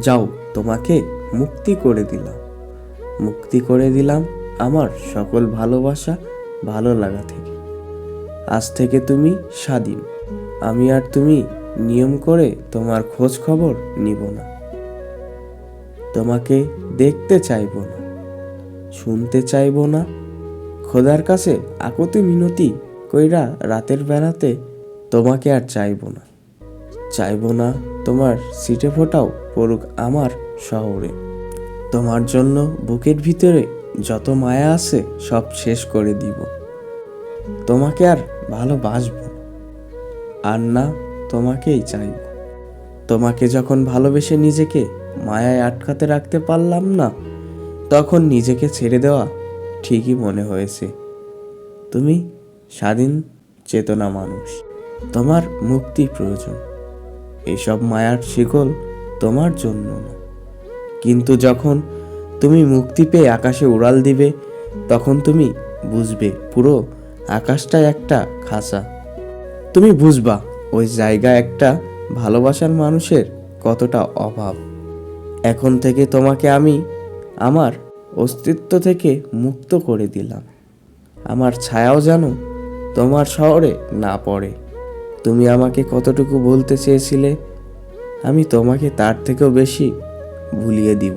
যাও, তোমাকে মুক্তি করে দিলাম। মুক্তি করে দিলাম আমার সকল ভালোবাসা ভালো লাগা থেকে। আজ থেকে তুমি স্বাধীন। আমি আর তুমি নিয়ম করে তোমার খোঁজ খবর নিব না। তোমাকে দেখতে চাইব না, শুনতে চাইব না। খোদার কাছে আকতি মিনতি কইরা রাতের বেলাতে তোমাকে আর চাইব না। চাইব না তোমার সিটে ফোটাও পড়ুক আমার শহরে। তোমার জন্য বুকের ভিতরে যত মায়া আছে সব শেষ করে দিব। তোমাকে আর ভালোবাসবো। আর না, তোমাকেই চাইব। তোমাকে যখন ভালোবেসে নিজেকে মায়ায় আটকাতে রাখতে পারলাম না, তখন নিজেকে ছেড়ে দেওয়া ঠিকই মনে হয়েছে। তুমি স্বাধীন, চেতনা মানুষ। তোমার মুক্তি প্রয়োজন। এসব মায়ার শিকল তোমার জন্য না। কিন্তু যখন তুমি মুক্তি পেয়ে আকাশে উড়াল দিবে, তখন তুমি বুঝবে পুরো আকাশটা একটা খাসা তুমি বুঝবা ওই জায়গা একটা ভালোবাসার মানুষের কতটা অভাব। এখন থেকে তোমাকে আমি আমার অস্তিত্ব থেকে মুক্ত করে দিলাম। আমার ছায়াও যেন তোমার শহরে না পড়ে। তুমি আমাকে কতটুকু বলতে চেয়েছিলে আমি তোমাকে তার থেকেও বেশি ভুলিয়ে দিব।